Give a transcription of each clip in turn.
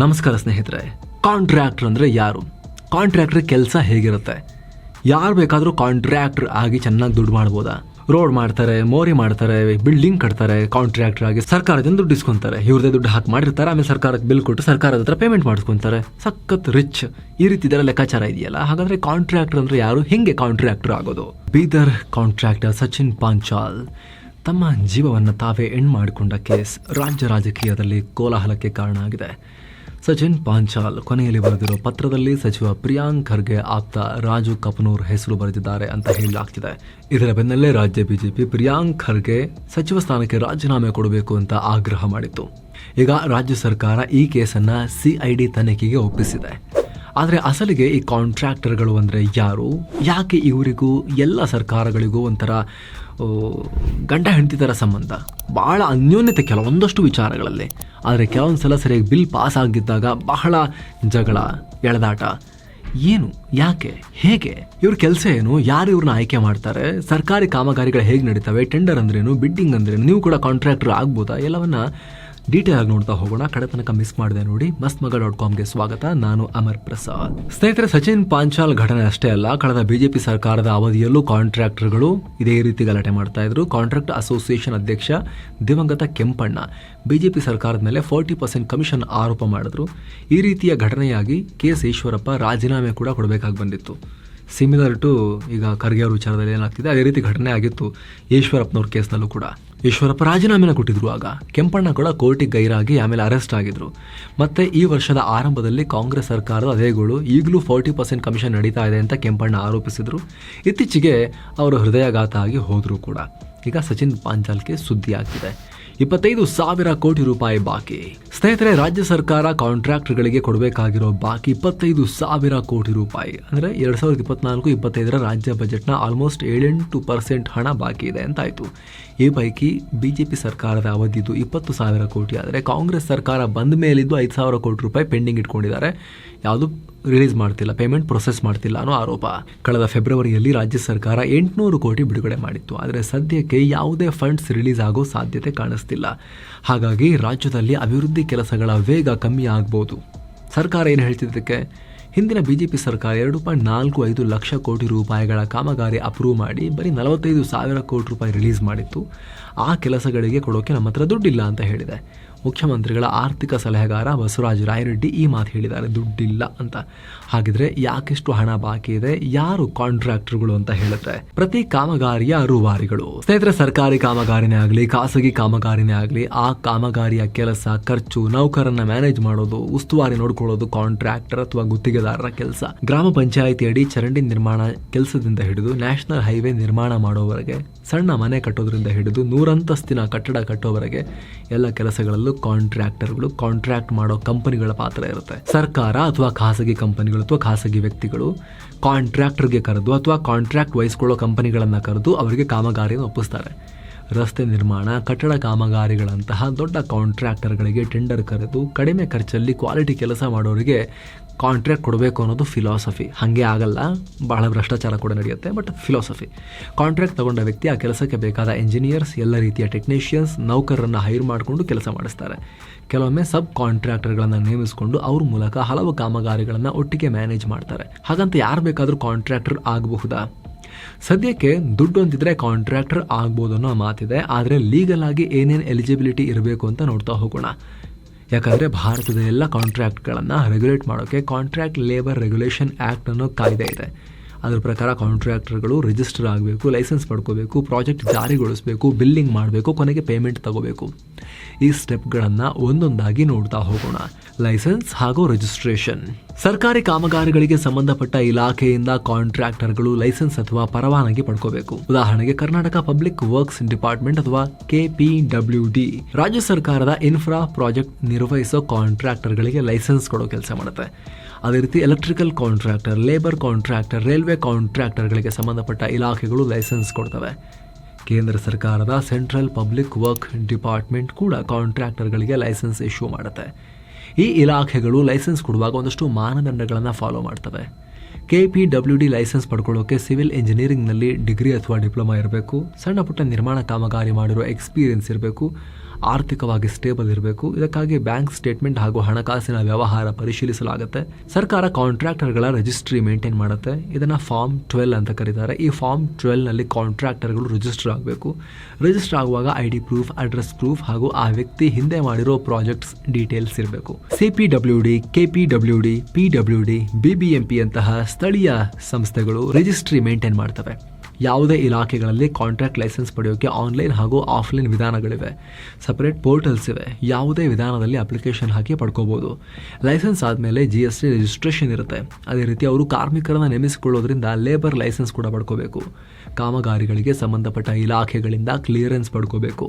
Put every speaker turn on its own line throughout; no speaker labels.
ನಮಸ್ಕಾರ ಸ್ನೇಹಿತರೆ ಕಾಂಟ್ರಾಕ್ಟರ್ ಅಂದರೆ ಯಾರು? ಕಾಂಟ್ರಾಕ್ಟರ್ ಕೆಲಸ ಹೇಗಿರುತ್ತೆ? ಯಾರು ಬೇಕಾದರೂ ಕಾಂಟ್ರಾಕ್ಟರ್ ಆಗಿ ಚೆನ್ನಾಗಿ ದುಡ್ಡು ಮಾಡ್ಬೋದಾ? ರೋಡ್ ಮಾಡ್ತಾರೆ, ಮೋರಿ ಮಾಡ್ತಾರೆ ಬಿಲ್ಡಿಂಗ್ ಕಟ್ತಾರೆ ಕಾಂಟ್ರಾಕ್ಟರ್ ಆಗಿ ಸರ್ಕಾರದಿಂದ ದುಡ್ಡು ಇಸ್ಕೊಂತಾರೆ. ಇವ್ರದೇ ದುಡ್ಡು ಹಾಕಿ ಮಾಡಿರ್ತಾರೆ, ಆಮೇಲೆ ಸರ್ಕಾರಕ್ಕೆ ಬಿಲ್ ಕೊಟ್ಟು ಸರ್ಕಾರದ ಹತ್ರ ಪೇಮೆಂಟ್ ಮಾಡಿಸ್ಕೊತಾರೆ. ಸಖತ್ ರಿಚ್ ಈ ರೀತಿ ಇದರ ಲೆಕ್ಕಾಚಾರ ಇದೆಯಲ್ಲ? ಹಾಗಾದ್ರೆ ಕಾಂಟ್ರಾಕ್ಟರ್ ಅಂದ್ರೆ ಯಾರು? ಹಿಂಗೆ ಕಾಂಟ್ರಾಕ್ಟರ್ ಆಗೋದು? ಬೀದರ್ ಕಾಂಟ್ರಾಕ್ಟರ್ ಸಚಿನ್ ಪಾಂಚಾಲ್ ತಮ್ಮ ಜೀವವನ್ನು ತಾವೇ ಎಂಡ್ ಮಾಡಿಕೊಂಡ ಕೇಸ್ ರಾಜ್ಯ ರಾಜಕೀಯದಲ್ಲಿ ಕೋಲಾಹಲಕ್ಕೆ ಕಾರಣ ಆಗಿದೆ. ಸಚಿನ್ ಪಾಂಚಾಲ್ ಕೊನೆಯಲ್ಲಿ ಬರೆದಿರೋ ಪತ್ರದಲ್ಲಿ ಸಚಿವ ಪ್ರಿಯಾಂಕ್ ಖರ್ಗೆ ಆಪ್ತ ರಾಜು ಕಪನೂರ್ ಹೆಸರು ಬರೆದಿದ್ದಾರೆ ಅಂತ ಹೇಳಲಾಗ್ತಿದೆ. ಇದರ ಬೆನ್ನಲ್ಲೇ ರಾಜ್ಯ ಬಿಜೆಪಿ ಪ್ರಿಯಾಂಕ್ ಖರ್ಗೆ ಸಚಿವ ಸ್ಥಾನಕ್ಕೆ ರಾಜೀನಾಮೆ ಕೊಡಬೇಕು ಅಂತ ಆಗ್ರಹ ಮಾಡಿತ್ತು. ಈಗ ರಾಜ್ಯ ಸರ್ಕಾರ ಈ ಕೇಸನ್ನ ಸಿಐಡಿ ತನಿಖೆಗೆ ಒಪ್ಪಿಸಿದೆ. ಆದರೆ ಅಸಲಿಗೆ ಈ ಕಾಂಟ್ರಾಕ್ಟರ್ಗಳು ಅಂದರೆ ಯಾರು? ಯಾಕೆ ಇವರಿಗೂ ಎಲ್ಲ ಸರ್ಕಾರಗಳಿಗೂ ಒಂಥರ ಗಂಡ ಹೆಂಡತಿ ಥರ ಸಂಬಂಧ? ಭಾಳ ಅನ್ಯೋನ್ಯತೆ ಕೆಲವೊಂದಷ್ಟು ವಿಚಾರಗಳಲ್ಲಿ. ಆದರೆ ಕೆಲವೊಂದು ಸಲ ಸರಿಯಾಗಿ ಬಿಲ್ ಪಾಸ್ ಆಗಿದ್ದಾಗ ಬಹಳ ಜಗಳ, ಎಳೆದಾಟ. ಏನು, ಯಾಕೆ, ಹೇಗೆ? ಇವ್ರ ಕೆಲಸ ಏನು? ಯಾರು ಇವ್ರನ್ನ ಆಯ್ಕೆ ಮಾಡ್ತಾರೆ? ಸರ್ಕಾರಿ ಕಾಮಗಾರಿಗಳು ಹೇಗೆ ನಡೀತವೆ? ಟೆಂಡರ್ ಅಂದ್ರೇನು? ಬಿಡ್ಡಿಂಗ್ ಅಂದ್ರೇನು? ನೀವು ಕೂಡ ಕಾಂಟ್ರಾಕ್ಟರ್ ಆಗ್ಬೋದಾ? ಎಲ್ಲವನ್ನ ಡೀಟೇಲ್ ಆಗಿ ನೋಡ್ತಾ ಹೋಗೋಣ. ಕಡೆ ತನಕ ಮಿಸ್ ಮಾಡಿದೆ ನೋಡಿ. ಮಸ್ತ್ ಮಗ ಡಾಟ್ ಕಾಮ್ಗೆ ಸ್ವಾಗತ. ನಾನು ಅಮರ್ ಪ್ರಸಾದ್. ಸ್ನೇಹಿತರೆ, ಸಚಿನ್ ಪಾಂಚಾಲ್ ಘಟನೆ ಅಷ್ಟೇ ಅಲ್ಲ. ಕಳೆದ ಬಿಜೆಪಿ ಸರ್ಕಾರದ ಅವಧಿಯಲ್ಲೂ ಕಾಂಟ್ರಾಕ್ಟರ್ಗಳು ಇದೇ ರೀತಿ ಗಲಾಟೆ ಮಾಡ್ತಾ ಇದ್ರು. ಕಾಂಟ್ರಾಕ್ಟ್ ಅಸೋಸಿಯೇಷನ್ ಅಧ್ಯಕ್ಷ ದಿವಂಗತ ಕೆಂಪಣ್ಣ ಬಿಜೆಪಿ ಸರ್ಕಾರದ ಮೇಲೆ ಫೋರ್ಟಿ ಪರ್ಸೆಂಟ್ ಕಮಿಷನ್ ಆರೋಪ ಮಾಡಿದ್ರು. ಈ ರೀತಿಯ ಘಟನೆಯಾಗಿ ಕೆ ಎಸ್ ಈಶ್ವರಪ್ಪ ರಾಜೀನಾಮೆ ಕೂಡ ಕೊಡಬೇಕಾಗಿ ಬಂದಿತ್ತು. ಸಿಮಿಲರ್ ಟು ಈಗ ಖರ್ಗೆ ಅವ್ರ ವಿಚಾರದಲ್ಲಿ ಏನಾಗ್ತಿದೆ, ಅದೇ ರೀತಿ ಘಟನೆ ಆಗಿತ್ತು. ಈಶ್ವರಪ್ಪನವ್ರ ಕೇಸ್ನಲ್ಲೂ ಕೂಡ. ಈಶ್ವರಪ್ಪ ರಾಜೀನಾಮೆನ ಕೊಟ್ಟಿದ್ರು ಆಗ. ಕೆಂಪಣ್ಣ ಕೂಡ ಕೋರ್ಟಿಗೆ ಗೈರಾಗಿ ಆಮೇಲೆ ಅರೆಸ್ಟ್ ಆಗಿದ್ರು. ಮತ್ತೆ ಈ ವರ್ಷದ ಆರಂಭದಲ್ಲಿ ಕಾಂಗ್ರೆಸ್ ಸರ್ಕಾರದ ಅಧ್ಯಯಗಳು ಗೋಳು ಈಗಲೂ ಫೋರ್ಟಿ ಪರ್ಸೆಂಟ್ ಕಮಿಷನ್ ನಡೀತಾ ಇದೆ ಅಂತ ಕೆಂಪಣ್ಣ ಆರೋಪಿಸಿದ್ರು. ಇತ್ತೀಚೆಗೆ ಅವರು ಹೃದಯಾಘಾತ ಆಗಿ ಹೋದ್ರು ಕೂಡ. ಈಗ ಸಚಿನ್ ಪಾಂಚಾಲ್ಗೆ ಸುದ್ದಿ ಆಗ್ತಿದೆ ಇಪ್ಪತ್ತೈದು ಸಾವಿರ ಕೋಟಿ ರೂಪಾಯಿ ಬಾಕಿ. ಸ್ನೇಹಿತರೆ, ರಾಜ್ಯ ಸರ್ಕಾರ ಕಾಂಟ್ರಾಕ್ಟರ್ಗಳಿಗೆ ಕೊಡಬೇಕಾಗಿರೋ ಬಾಕಿ ಇಪ್ಪತ್ತೈದು ಸಾವಿರ ಕೋಟಿ ರೂಪಾಯಿ. ಅಂದ್ರೆ ಎರಡು ಸಾವಿರದ ಇಪ್ಪತ್ನಾಲ್ಕು, ಇಪ್ಪತ್ತೈದರ ರಾಜ್ಯ ಬಜೆಟ್ನ ಆಲ್ಮೋಸ್ಟ್ ಏಳೆಂಟು ಪರ್ಸೆಂಟ್ ಹಣ ಬಾಕಿ ಇದೆ ಅಂತಾಯಿತು. ಈ ಪೈಕಿ ಬಿಜೆಪಿ ಸರ್ಕಾರದ ಅವಧಿದು ಇಪ್ಪತ್ತು ಸಾವಿರ ಕೋಟಿ. ಆದರೆ ಕಾಂಗ್ರೆಸ್ ಸರ್ಕಾರ ಬಂದ ಮೇಲಿದ್ದು ಐದು ಸಾವಿರ ಕೋಟಿ ರೂಪಾಯಿ ಪೆಂಡಿಂಗ್ ಇಟ್ಕೊಂಡಿದ್ದಾರೆ. ಯಾವುದು ರಿಲೀಸ್ ಮಾಡ್ತಿಲ್ಲ ಪೇಮೆಂಟ್ ಪ್ರೊಸೆಸ್ ಮಾಡ್ತಿಲ್ಲ ಅನ್ನೋ ಆರೋಪ. ಕಳೆದ ಫೆಬ್ರವರಿಯಲ್ಲಿ ರಾಜ್ಯ ಸರ್ಕಾರ ಎಂಟುನೂರು ಕೋಟಿ ಬಿಡುಗಡೆ ಮಾಡಿತ್ತು. ಆದರೆ ಸದ್ಯಕ್ಕೆ ಯಾವುದೇ ಫಂಡ್ಸ್ ರಿಲೀಸ್ ಆಗೋ ಸಾಧ್ಯತೆ ಕಾಣಿಸ್ತಿಲ್ಲ. ಹಾಗಾಗಿ ರಾಜ್ಯದಲ್ಲಿ ಅಭಿವೃದ್ಧಿ ಕೆಲಸಗಳ ವೇಗ ಕಮ್ಮಿ ಆಗ್ಬೋದು. ಸರ್ಕಾರ ಏನು ಹೇಳ್ತಿದ್ದಕ್ಕೆ? ಹಿಂದಿನ ಬಿಜೆಪಿ ಸರ್ಕಾರ ಎರಡು ಪಾಯಿಂಟ್ ನಾಲ್ಕು ಐದು ಲಕ್ಷ ಕೋಟಿ ರೂಪಾಯಿಗಳ ಕಾಮಗಾರಿ ಅಪ್ರೂವ್ ಮಾಡಿ ಬರೀ ನಲವತ್ತೈದು ಸಾವಿರ ಕೋಟಿ ರೂಪಾಯಿ ರಿಲೀಸ್ ಮಾಡಿತ್ತು. ಆ ಕೆಲಸಗಳಿಗೆ ಕೊಡೋಕೆ ನಮ್ಮ ಹತ್ರ ದುಡ್ಡಿಲ್ಲ ಅಂತ ಹೇಳಿದೆ. ಮುಖ್ಯಮಂತ್ರಿಗಳ ಆರ್ಥಿಕ ಸಲಹೆಗಾರ ಬಸವರಾಜ ರಾಯರೆಡ್ಡಿ ಈ ಮಾತು ಹೇಳಿದ್ದಾರೆ. ದುಡ್ಡಿಲ್ಲ ಅಂತ. ಹಾಗಿದ್ರೆ ಯಾಕೆಷ್ಟು ಹಣ ಬಾಕಿ ಇದೆ? ಯಾರು ಕಾಂಟ್ರಾಕ್ಟರ್ಗಳು ಅಂತ ಹೇಳಿದ್ರೆ? ಪ್ರತಿ ಕಾಮಗಾರಿಯ ರೂವಾರಿಗಳು. ಸ್ನೇಹಿತರೆ, ಸರ್ಕಾರಿ ಕಾಮಗಾರಿನೇ ಆಗಲಿ, ಖಾಸಗಿ ಕಾಮಗಾರಿನೇ ಆಗಲಿ, ಆ ಕಾಮಗಾರಿಯ ಕೆಲಸ, ಖರ್ಚು, ನೌಕರನ್ನ ಮ್ಯಾನೇಜ್ ಮಾಡೋದು, ಉಸ್ತುವಾರಿ ನೋಡ್ಕೊಳ್ಳೋದು ಕಾಂಟ್ರಾಕ್ಟರ್ ಅಥವಾ ಗುತ್ತಿಗೆದಾರರ ಕೆಲಸ. ಗ್ರಾಮ ಪಂಚಾಯಿತಿ ಅಡಿ ಚರಂಡಿ ನಿರ್ಮಾಣ ಕೆಲಸದಿಂದ ಹಿಡಿದು ನ್ಯಾಷನಲ್ ಹೈವೇ ನಿರ್ಮಾಣ ಮಾಡೋವರೆಗೆ ಸಣ್ಣ ಮನೆ ಕಟ್ಟೋದ್ರಿಂದ ಹಿಡಿದು ನೂರಂತಸ್ತಿನ ಕಟ್ಟಡ ಕಟ್ಟೋವರೆಗೆ ಎಲ್ಲ ಕೆಲಸಗಳಲ್ಲೂ ಕಾಂಟ್ರಾಕ್ಟರ್ಗಳು ಕಾಂಟ್ರಾಕ್ಟ್ ಮಾಡೋ ಕಂಪನಿಗಳ ಪಾತ್ರ ಇರುತ್ತೆ. ಸರ್ಕಾರ ಅಥವಾ ಖಾಸಗಿ ಕಂಪನಿಗಳು ಅಥವಾ ಖಾಸಗಿ ವ್ಯಕ್ತಿಗಳು ಕಾಂಟ್ರಾಕ್ಟರ್ಗೆ ಕರೆದು ಅಥವಾ ಕಾಂಟ್ರಾಕ್ಟ್ ವಹಿಸ್ಕೊಳ್ಳೋ ಕಂಪನಿಗಳನ್ನು ಕರೆದು ಅವರಿಗೆ ಕಾಮಗಾರಿಯನ್ನು ಒಪ್ಪಿಸ್ತಾರೆ. ರಸ್ತೆ ನಿರ್ಮಾಣ, ಕಟ್ಟಡ ಕಾಮಗಾರಿಗಳಂತಹ ದೊಡ್ಡ ಕಾಂಟ್ರಾಕ್ಟರ್ಗಳಿಗೆ ಟೆಂಡರ್ ಕರೆದು ಕಡಿಮೆ ಖರ್ಚಲ್ಲಿ ಕ್ವಾಲಿಟಿ ಕೆಲಸ ಮಾಡೋರಿಗೆ ಕಾಂಟ್ರಾಕ್ಟ್ ಕೊಡಬೇಕು ಅನ್ನೋದು ಫಿಲಾಸಫಿ ಹಾಗೆ ಆಗಲ್ಲ, ಬಹಳ ಭ್ರಷ್ಟಾಚಾರ ಕೂಡ ನಡೆಯುತ್ತೆ ಬಟ್ ಫಿಲಾಸಫಿ ಕಾಂಟ್ರಾಕ್ಟ್ ತಗೊಂಡ ವ್ಯಕ್ತಿ ಆ ಕೆಲಸಕ್ಕೆ ಬೇಕಾದ ಇಂಜಿನಿಯರ್ಸ್ ಎಲ್ಲ ರೀತಿಯ ಟೆಕ್ನಿಷಿಯನ್ಸ್ ನೌಕರರನ್ನು ಹೈರ್ ಮಾಡಿಕೊಂಡು ಕೆಲಸ ಮಾಡಿಸ್ತಾರೆ. ಕೆಲವೊಮ್ಮೆ ಸಬ್ ಕಾಂಟ್ರಾಕ್ಟರ್ಗಳನ್ನು ನೇಮಿಸಿಕೊಂಡು ಅವ್ರ ಮೂಲಕ ಹಲವು ಕಾಮಗಾರಿಗಳನ್ನು ಒಟ್ಟಿಗೆ ಮ್ಯಾನೇಜ್ ಮಾಡ್ತಾರೆ. ಹಾಗಂತ ಯಾರು ಬೇಕಾದರೂ ಕಾಂಟ್ರಾಕ್ಟರ್ ಆಗಬಹುದಾ? ಸದ್ಯಕ್ಕೆ ದುಡ್ಡು ಅಂತಿದ್ರೆ ಕಾಂಟ್ರಾಕ್ಟರ್ ಆಗ್ಬೋದು ಅನ್ನೋ ಮಾತಿದೆ, ಆದರೆ ಲೀಗಲ್ ಆಗಿ ಏನೇನು ಎಲಿಜಿಬಿಲಿಟಿ ಇರಬೇಕು ಅಂತ ನೋಡ್ತಾ ಹೋಗೋಣ. ಯಾಕಂದರೆ ಭಾರತದ ಎಲ್ಲ ಕಾಂಟ್ರಾಕ್ಟ್ಗಳನ್ನು ರೆಗ್ಯುಲೇಟ್ ಮಾಡೋಕ್ಕೆ ಕಾಂಟ್ರಾಕ್ಟ್ ಲೇಬರ್ ರೆಗ್ಯುಲೇಷನ್ ಆ್ಯಕ್ಟ್ ಅನ್ನೋ ಕಾಯ್ದೆ ಇದೆ. ಅದ್ರ ಪ್ರಕಾರ ಕಾಂಟ್ರಾಕ್ಟರ್ಗಳು ರಿಜಿಸ್ಟರ್ ಆಗಬೇಕು ಲೈಸೆನ್ಸ್ ಪಡ್ಕೋಬೇಕು ಪ್ರಾಜೆಕ್ಟ್ ಜಾರಿಗೊಳಿಸಬೇಕು ಬಿಲ್ಲಿಂಗ್ ಮಾಡಬೇಕು, ಕೊನೆಗೆ ಪೇಮೆಂಟ್ ತಗೋಬೇಕು. ಈ ಸ್ಟೆಪ್ಗಳನ್ನು ಒಂದೊಂದಾಗಿ ನೋಡ್ತಾ ಹೋಗೋಣ. ಲೈಸೆನ್ಸ್ ಹಾಗೂ ರಿಜಿಸ್ಟ್ರೇಷನ್ ಸರ್ಕಾರಿ ಕಾಮಗಾರಿಗಳಿಗೆ ಸಂಬಂಧಪಟ್ಟ ಇಲಾಖೆಯಿಂದ ಕಾಂಟ್ರಾಕ್ಟರ್ಗಳು ಲೈಸೆನ್ಸ್ ಅಥವಾ ಪರವಾನಗಿ ಪಡ್ಕೋಬೇಕು. ಉದಾಹರಣೆಗೆ ಕರ್ನಾಟಕ ಪಬ್ಲಿಕ್ ವರ್ಕ್ಸ್ ಡಿಪಾರ್ಟ್ಮೆಂಟ್ ಅಥವಾ ಕೆಪಿಡಬ್ಲ್ಯೂ ಡಿ ರಾಜ್ಯ ಸರ್ಕಾರದ ಇನ್ಫ್ರಾ ಪ್ರಾಜೆಕ್ಟ್ ನಿರ್ವಹಿಸೋ ಕಾಂಟ್ರಾಕ್ಟರ್ಗಳಿಗೆ ಲೈಸೆನ್ಸ್ ಕೊಡೋ ಕೆಲಸ ಮಾಡುತ್ತೆ. ಅದೇ ರೀತಿ electrical contractor labour contractor railway ಕಾಂಟ್ರಾಕ್ಟರ್ಗಳಿಗೆ ಸಂಬಂಧಪಟ್ಟ ಇಲಾಖೆಗಳು ಲೈಸೆನ್ಸ್ ಕೊಡ್ತವೆ. ಕೇಂದ್ರ ಸರ್ಕಾರದ ಸೆಂಟ್ರಲ್ ಪಬ್ಲಿಕ್ ವರ್ಕ್ ಡಿಪಾರ್ಟ್ಮೆಂಟ್ ಕೂಡ ಕಾಂಟ್ರಾಕ್ಟರ್ಗಳಿಗೆ ಲೈಸೆನ್ಸ್ ಇಶ್ಯೂ ಮಾಡುತ್ತೆ. ಈ ಇಲಾಖೆಗಳು ಲೈಸೆನ್ಸ್ ಕೊಡುವಾಗ ಒಂದಷ್ಟು ಮಾನದಂಡಗಳನ್ನು ಫಾಲೋ ಮಾಡ್ತವೆ. K P W D licence ಪಡ್ಕೊಳ್ಳೋಕೆ civil ಇಂಜಿನಿಯರಿಂಗ್ನಲ್ಲಿ ಡಿಗ್ರಿ ಅಥವಾ ಡಿಪ್ಲೊಮಾ ಇರಬೇಕು. ಸಣ್ಣ ಪುಟ್ಟ ನಿರ್ಮಾಣ ಕಾಮಗಾರಿ ಮಾಡಿರೋ ಎಕ್ಸ್ಪೀರಿಯನ್ಸ್ ಇರಬೇಕು. ಆರ್ಥಿಕವಾಗಿ ಸ್ಟೇಬಲ್ ಇರಬೇಕು. ಇದಕ್ಕಾಗಿ ಬ್ಯಾಂಕ್ ಸ್ಟೇಟ್ಮೆಂಟ್ ಹಾಗೂ ಹಣಕಾಸಿನ ವ್ಯವಹಾರ ಪರಿಶೀಲಿಸಲಾಗುತ್ತೆ. ಸರ್ಕಾರ ಕಾಂಟ್ರಾಕ್ಟರ್ಗಳ ರಿಜಿಸ್ಟ್ರಿ ಮೇಂಟೈನ್ ಮಾಡುತ್ತೆ. ಇದನ್ನ ಫಾರ್ಮ್ ಟ್ವೆಲ್ ಅಂತ ಕರೀತಾರೆ. ಈ ಫಾರ್ಮ್ ಟ್ವೆಲ್ನಲ್ಲಿ ಕಾಂಟ್ರಾಕ್ಟರ್ಗಳು ರಿಜಿಸ್ಟರ್ ಆಗಬೇಕು. ರಿಜಿಸ್ಟರ್ ಆಗುವಾಗ I D proof address proof ಹಾಗೂ ಆ ವ್ಯಕ್ತಿ ಹಿಂದೆ ಮಾಡಿರೋ ಪ್ರಾಜೆಕ್ಟ್ಸ್ ಡೀಟೇಲ್ಸ್ ಇರಬೇಕು. C P W D K P W D P W D BBMP ಅಂತಹ ಸ್ಥಳೀಯ ಸಂಸ್ಥೆಗಳು ರಿಜಿಸ್ಟ್ರಿ ಮೇಂಟೈನ್ ಮಾಡ್ತವೆ. ಯಾವುದೇ ಇಲಾಖೆಗಳಲ್ಲಿ ಕಾಂಟ್ರಾಕ್ಟ್ ಲೈಸೆನ್ಸ್ ಪಡೆಯೋಕ್ಕೆ ಆನ್ಲೈನ್ ಹಾಗೂ ಆಫ್ಲೈನ್ ವಿಧಾನಗಳಿವೆ. ಸಪರೇಟ್ ಪೋರ್ಟಲ್ಸ್ ಇವೆ. ಯಾವುದೇ ವಿಧಾನದಲ್ಲಿ ಅಪ್ಲಿಕೇಶನ್ ಹಾಕಿ ಪಡ್ಕೋಬೋದು. ಲೈಸೆನ್ಸ್ ಆದಮೇಲೆ ಜಿ ಎಸ್ ಟಿ ರಿಜಿಸ್ಟ್ರೇಷನ್ ಇರುತ್ತೆ. ಅದೇ ರೀತಿ ಅವರು ಕಾರ್ಮಿಕರನ್ನು ನೇಮಿಸಿಕೊಳ್ಳೋದ್ರಿಂದ ಲೇಬರ್ ಲೈಸೆನ್ಸ್ ಕೂಡ ಪಡ್ಕೋಬೇಕು. ಕಾಮಗಾರಿಗಳಿಗೆ ಸಂಬಂಧಪಟ್ಟ ಇಲಾಖೆಗಳಿಂದ ಕ್ಲಿಯರೆನ್ಸ್ ಪಡ್ಕೋಬೇಕು.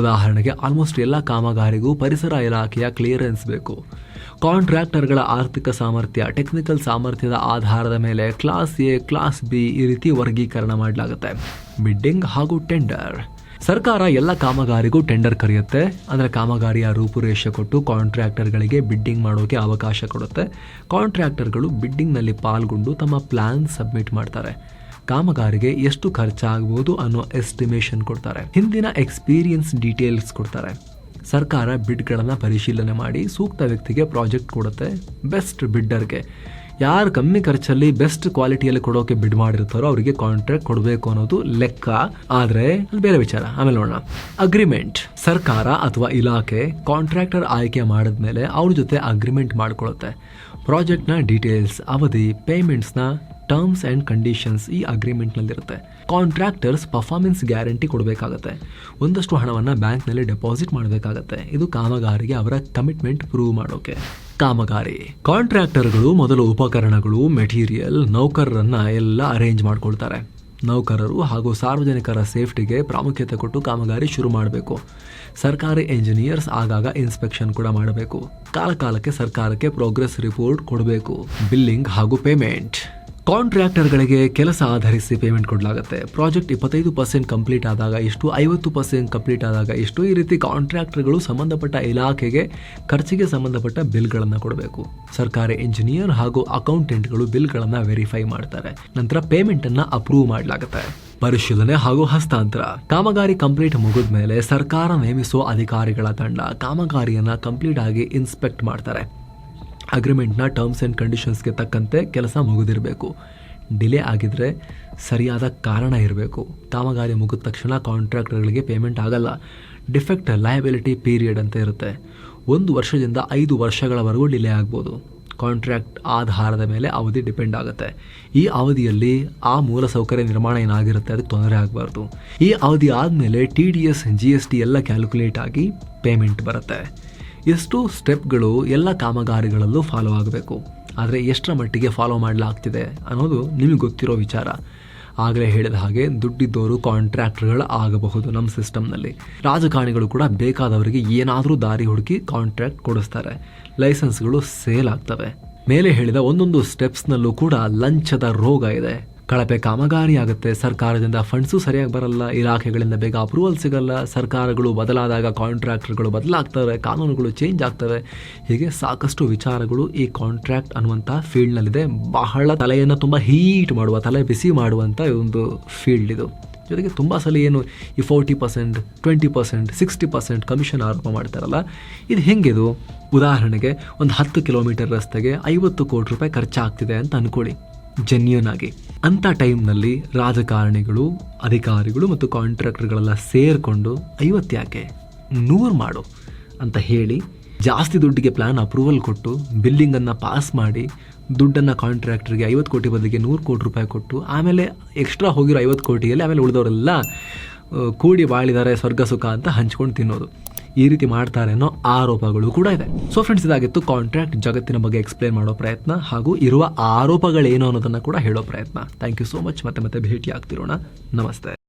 ಉದಾಹರಣೆಗೆ ಆಲ್ಮೋಸ್ಟ್ ಎಲ್ಲ ಕಾಮಗಾರಿಗೂ ಪರಿಸರ ಇಲಾಖೆಯ ಕ್ಲಿಯರೆನ್ಸ್ ಬೇಕು. ಕಾಂಟ್ರಾಕ್ಟರ್ಗಳ ಆರ್ಥಿಕ ಸಾಮರ್ಥ್ಯ, ಟೆಕ್ನಿಕಲ್ ಸಾಮರ್ಥ್ಯದ ಆಧಾರದ ಮೇಲೆ ಕ್ಲಾಸ್ ಎ, ಕ್ಲಾಸ್ ಬಿ ಈ ರೀತಿ ವರ್ಗೀಕರಣ ಮಾಡಲಾಗುತ್ತೆ. ಬಿಡ್ಡಿಂಗ್ ಹಾಗೂ ಟೆಂಡರ್ ಸರ್ಕಾರ ಎಲ್ಲ ಕಾಮಗಾರಿಗೂ ಟೆಂಡರ್ ಕರೆಯುತ್ತೆ. ಅಂದರೆ ಕಾಮಗಾರಿಯ ರೂಪುರೇಷೆ ಕೊಟ್ಟು ಕಾಂಟ್ರಾಕ್ಟರ್ಗಳಿಗೆ ಬಿಡ್ಡಿಂಗ್ ಮಾಡೋಕೆ ಅವಕಾಶ ಕೊಡುತ್ತೆ. ಕಾಂಟ್ರಾಕ್ಟರ್ಗಳು ಬಿಡ್ಡಿಂಗ್ನಲ್ಲಿ ಪಾಲ್ಗೊಂಡು ತಮ್ಮ ಪ್ಲಾನ್ ಸಬ್ಮಿಟ್ ಮಾಡ್ತಾರೆ. ಕಾಮಗಾರಿಗೆ ಎಷ್ಟು ಖರ್ಚಾಗಬಹುದು ಅನ್ನೋ ಎಸ್ಟಿಮೇಷನ್ ಕೊಡ್ತಾರೆ. ಹಿಂದಿನ ಎಕ್ಸ್ಪೀರಿಯನ್ಸ್ ಡೀಟೇಲ್ಸ್ ಕೊಡ್ತಾರೆ. ಸರ್ಕಾರ ಬಿಡ್ಗಳನ್ನು ಪರಿಶೀಲನೆ ಮಾಡಿ ಸೂಕ್ತ ವ್ಯಕ್ತಿಗೆ ಪ್ರಾಜೆಕ್ಟ್ ಕೊಡುತ್ತೆ ಬೆಸ್ಟ್ ಬಿಡ್ಡರ್ಗೆ. ಯಾರು ಕಮ್ಮಿ ಖರ್ಚಲ್ಲಿ ಬೆಸ್ಟ್ ಕ್ವಾಲಿಟಿಯಲ್ಲಿ ಕೊಡೋಕೆ ಬಿಡ್ ಮಾಡಿರ್ತಾರೋ ಅವರಿಗೆ ಕಾಂಟ್ರಾಕ್ಟ್ ಕೊಡಬೇಕು ಅನ್ನೋದು ಲೆಕ್ಕ. ಆದರೆ ಬೇರೆ ವಿಚಾರ. ಆಮೇಲೆ ನೋಡೋಣ. ಅಗ್ರಿಮೆಂಟ್. ಸರ್ಕಾರ ಅಥವಾ ಇಲಾಖೆ ಕಾಂಟ್ರಾಕ್ಟರ್ ಆಯ್ಕೆ ಮಾಡಿದ್ಮೇಲೆ ಅವ್ರ ಜೊತೆ ಅಗ್ರಿಮೆಂಟ್ ಮಾಡಿಕೊಳ್ಳುತ್ತೆ ಪ್ರಾಜೆಕ್ಟ್ನ ಡೀಟೇಲ್ಸ್, ಅವಧಿ ಪೇಮೆಂಟ್ಸ್ನ ಟರ್ಮ್ಸ್ ಆ್ಯಂಡ್ ಕಂಡೀಷನ್ಸ್ ಈ ಅಗ್ರಿಮೆಂಟ್ನಲ್ಲಿರುತ್ತೆ ಕಾಂಟ್ರಾಕ್ಟರ್ಸ್ ಪರ್ಫಾರ್ಮೆನ್ಸ್ ಗ್ಯಾರಂಟಿ ಕೊಡಬೇಕಾಗತ್ತೆ. ಒಂದಷ್ಟು ಹಣವನ್ನು ಬ್ಯಾಂಕ್ನಲ್ಲಿ ಡೆಪಾಸಿಟ್ ಮಾಡಬೇಕಾಗತ್ತೆ. ಇದು ಕಾಮಗಾರಿಗೆ ಅವರ ಕಮಿಟ್ಮೆಂಟ್ ಪ್ರೂವ್ ಮಾಡೋಕೆ. ಕಾಮಗಾರಿ. ಕಾಂಟ್ರಾಕ್ಟರ್ಗಳು ಮೊದಲು ಉಪಕರಣಗಳು ಮೆಟೀರಿಯಲ್ ನೌಕರರನ್ನ ಎಲ್ಲ ಅರೇಂಜ್ ಮಾಡ್ಕೊಳ್ತಾರೆ. ನೌಕರರು ಹಾಗೂ ಸಾರ್ವಜನಿಕರ ಸೇಫ್ಟಿಗೆ ಪ್ರಾಮುಖ್ಯತೆ ಕೊಟ್ಟು ಕಾಮಗಾರಿ ಶುರು ಮಾಡಬೇಕು. ಸರ್ಕಾರಿ ಎಂಜಿನಿಯರ್ಸ್ ಆಗಾಗ ಇನ್ಸ್ಪೆಕ್ಷನ್ ಕೂಡ ಮಾಡಬೇಕು. ಕಾಲಕಾಲಕ್ಕೆ ಸರ್ಕಾರಕ್ಕೆ ಪ್ರೋಗ್ರೆಸ್ ರಿಪೋರ್ಟ್ ಕೊಡಬೇಕು. ಬಿಲ್ಲಿಂಗ್ ಹಾಗೂ ಪೇಮೆಂಟ್ ಕಾಂಟ್ರಾಕ್ಟರ್ಗಳಿಗೆ ಕೆಲಸ ಆಧರಿಸಿ ಪೇಮೆಂಟ್ ಕೊಡಲಾಗುತ್ತೆ. ಪ್ರಾಜೆಕ್ಟ್ ಇಪ್ಪತ್ತೈದು ಪರ್ಸೆಂಟ್ ಕಂಪ್ಲೀಟ್ ಆದಾಗ ಎಷ್ಟು, ಐವತ್ತು ಪರ್ಸೆಂಟ್ ಕಂಪ್ಲೀಟ್ ಆದಾಗ ಎಷ್ಟು, ಈ ರೀತಿ ಕಾಂಟ್ರಾಕ್ಟರ್ಗಳು ಸಂಬಂಧಪಟ್ಟ ಇಲಾಖೆಗೆ ಖರ್ಚಿಗೆ ಸಂಬಂಧಪಟ್ಟ ಬಿಲ್ಗಳನ್ನು ಕೊಡಬೇಕು. ಸರ್ಕಾರಿ ಇಂಜಿನಿಯರ್ ಹಾಗೂ ಅಕೌಂಟೆಂಟ್ಗಳು ಬಿಲ್ಗಳನ್ನು ವೆರಿಫೈ ಮಾಡ್ತಾರೆ. ನಂತರ ಪೇಮೆಂಟನ್ನು ಅಪ್ರೂವ್ ಮಾಡಲಾಗುತ್ತೆ. ಪರಿಶೀಲನೆ ಹಾಗೂ ಹಸ್ತಾಂತರ. ಕಾಮಗಾರಿ ಕಂಪ್ಲೀಟ್ ಮುಗಿದ ಮೇಲೆ ಸರ್ಕಾರ ನೇಮಿಸುವ ಅಧಿಕಾರಿಗಳ ತಂಡ ಕಾಮಗಾರಿಯನ್ನು ಕಂಪ್ಲೀಟ್ ಆಗಿ ಇನ್ಸ್ಪೆಕ್ಟ್ ಮಾಡ್ತಾರೆ. ಅಗ್ರಿಮೆಂಟ್ನ ಟರ್ಮ್ಸ್ ಆ್ಯಂಡ್ ಕಂಡೀಷನ್ಸ್ಗೆ ತಕ್ಕಂತೆ ಕೆಲಸ ಮುಗಿದಿರಬೇಕು. ಡಿಲೇ ಆಗಿದ್ರೆ ಸರಿಯಾದ ಕಾರಣ ಇರಬೇಕು. ಕಾಮಗಾರಿ ಮುಗಿದ ತಕ್ಷಣ ಕಾಂಟ್ರಾಕ್ಟರ್ಗಳಿಗೆ ಪೇಮೆಂಟ್ ಆಗಲ್ಲ. ಡಿಫೆಕ್ಟ್ ಲಯಬಿಲಿಟಿ ಪೀರಿಯಡ್ ಅಂತ ಇರುತ್ತೆ. ಒಂದು ವರ್ಷದಿಂದ ಐದು ವರ್ಷಗಳವರೆಗೂ ಡಿಲೇ ಆಗ್ಬೋದು. ಕಾಂಟ್ರಾಕ್ಟ್ ಆಧಾರದ ಮೇಲೆ ಅವಧಿ ಡಿಪೆಂಡ್ ಆಗುತ್ತೆ. ಈ ಅವಧಿಯಲ್ಲಿ ಆ ಮೂಲಸೌಕರ್ಯ ನಿರ್ಮಾಣ ಏನಾಗಿರುತ್ತೆ ಅದಕ್ಕೆ ತೊಂದರೆ ಆಗಬಾರ್ದು. ಈ ಅವಧಿ ಆದಮೇಲೆ T D S G S T ಎಲ್ಲ ಕ್ಯಾಲ್ಕುಲೇಟ್ ಆಗಿ ಪೇಮೆಂಟ್ ಬರುತ್ತೆ. ಎಷ್ಟು ಸ್ಟೆಪ್ಗಳು ಎಲ್ಲ ಕಾಮಗಾರಿಗಳಲ್ಲೂ ಫಾಲೋ ಆಗಬೇಕು. ಆದರೆ ಎಷ್ಟರ ಮಟ್ಟಿಗೆ ಫಾಲೋ ಮಾಡಲಾಗ್ತಿದೆ ಅನ್ನೋದು ನಿಮಗೆ ಗೊತ್ತಿರೋ ವಿಚಾರ. ಆಗಲೇ ಹೇಳಿದ ಹಾಗೆ ದುಡ್ಡಿದ್ದವರು ಕಾಂಟ್ರಾಕ್ಟರ್ಗಳು ಆಗಬಹುದು ನಮ್ಮ ಸಿಸ್ಟಮ್ನಲ್ಲಿ ರಾಜಕಾರಣಿಗಳು ಕೂಡ ಬೇಕಾದವರಿಗೆ ಏನಾದರೂ ದಾರಿ ಹುಡುಕಿ ಕಾಂಟ್ರಾಕ್ಟ್ ಕೊಡಿಸ್ತಾರೆ. ಲೈಸೆನ್ಸ್ಗಳು ಸೇಲ್ ಆಗ್ತವೆ. ಮೇಲೆ ಹೇಳಿದ ಒಂದೊಂದು ಸ್ಟೆಪ್ಸ್ನಲ್ಲೂ ಕೂಡ ಲಂಚದ ರೋಗ ಇದೆ. ಕಳಪೆ ಕಾಮಗಾರಿ ಆಗುತ್ತೆ ಸರ್ಕಾರದಿಂದ ಫಂಡ್ಸು ಸರಿಯಾಗಿ ಬರಲ್ಲ. ಇಲಾಖೆಗಳಿಂದ ಬೇಗ ಅಪ್ರೂವಲ್ ಸಿಗಲ್ಲ. ಸರ್ಕಾರಗಳು ಬದಲಾದಾಗ ಕಾಂಟ್ರಾಕ್ಟರ್ಗಳು ಬದಲಾಗ್ತವೆ. ಕಾನೂನುಗಳು ಚೇಂಜ್ ಆಗ್ತವೆ. ಹೀಗೆ ಸಾಕಷ್ಟು ವಿಚಾರಗಳು ಈ ಕಾಂಟ್ರಾಕ್ಟ್ ಅನ್ನುವಂಥ ಫೀಲ್ಡ್ನಲ್ಲಿದೆ ಬಹಳ ತಲೆಯನ್ನು ತುಂಬ ಹೀಟ್ ಮಾಡುವ, ತಲೆ ಬಿಸಿ ಮಾಡುವಂಥ ಒಂದು ಫೀಲ್ಡ್ ಇದು. ಜೊತೆಗೆ ತುಂಬ ಸಲ ಏನು ಈ forty percent twenty percent sixty percent commission ಆರೋಪ ಮಾಡ್ತಾರಲ್ಲ. ಇದು ಹೆಂಗಿದು? ಉದಾಹರಣೆಗೆ ಒಂದು ಹತ್ತು ಕಿಲೋಮೀಟರ್ ರಸ್ತೆಗೆ ಐವತ್ತು ಕೋಟಿ ರೂಪಾಯಿ ಖರ್ಚಾಗ್ತಿದೆ ಅಂತ ಅಂದ್ಕೊಳ್ಳಿ ಜೆನ್ಯೂನ್ ಆಗಿ. ಅಂಥ ಟೈಮ್ನಲ್ಲಿ ರಾಜಕಾರಣಿಗಳು, ಅಧಿಕಾರಿಗಳು ಮತ್ತು ಕಾಂಟ್ರಾಕ್ಟರ್ಗಳೆಲ್ಲ ಸೇರಿಕೊಂಡು, ಐವತ್ತು ಯಾಕೆ? ನೂರು ಮಾಡು ಅಂತ ಹೇಳಿ, ಜಾಸ್ತಿ ದುಡ್ಡಿಗೆ ಪ್ಲ್ಯಾನ್ ಅಪ್ರೂವಲ್ ಕೊಟ್ಟು ಬಿಲ್ಲಿಂಗನ್ನು ಪಾಸ್ ಮಾಡಿ, ದುಡ್ಡನ್ನು ಕಾಂಟ್ರಾಕ್ಟರ್ಗೆ ಐವತ್ತು ಕೋಟಿ ಬದಲಿಗೆ ನೂರು ಕೋಟಿ ರೂಪಾಯಿ ಕೊಟ್ಟು, ಆಮೇಲೆ ಎಕ್ಸ್ಟ್ರಾ ಹೋಗಿರೋ ಐವತ್ತು ಕೋಟಿಯಲ್ಲಿ ಆಮೇಲೆ ಉಳಿದವರೆಲ್ಲ ಕೂಡಿ ಬಾಳಿದ್ದಾರೆ, ಸ್ವರ್ಗ ಸುಖ ಅಂತ ಹಂಚ್ಕೊಂಡು ತಿನ್ನೋದು. ಈ ರೀತಿ ಮಾಡ್ತಾರೆ ಅನ್ನೋ ಆರೋಪಗಳು ಕೂಡ ಇದೆ. ಸೊ ಫ್ರೆಂಡ್ಸ್ ಇದಾಗಿತ್ತು ಕಾಂಟ್ರಾಕ್ಟ್ ಜಗತ್ತಿನ ಬಗ್ಗೆ ಎಕ್ಸ್ಪ್ಲೇನ್ ಮಾಡೋ ಪ್ರಯತ್ನ ಹಾಗೂ ಇರುವ ಆರೋಪಗಳೇನು ಅನ್ನೋದನ್ನ ಕೂಡ ಹೇಳೋ ಪ್ರಯತ್ನ. ಥ್ಯಾಂಕ್ ಯು ಸೋ ಮಚ್ ಮತ್ತೆ ಮತ್ತೆ ಭೇಟಿ ಆಗ್ತಿರೋಣ ನಮಸ್ತೆ.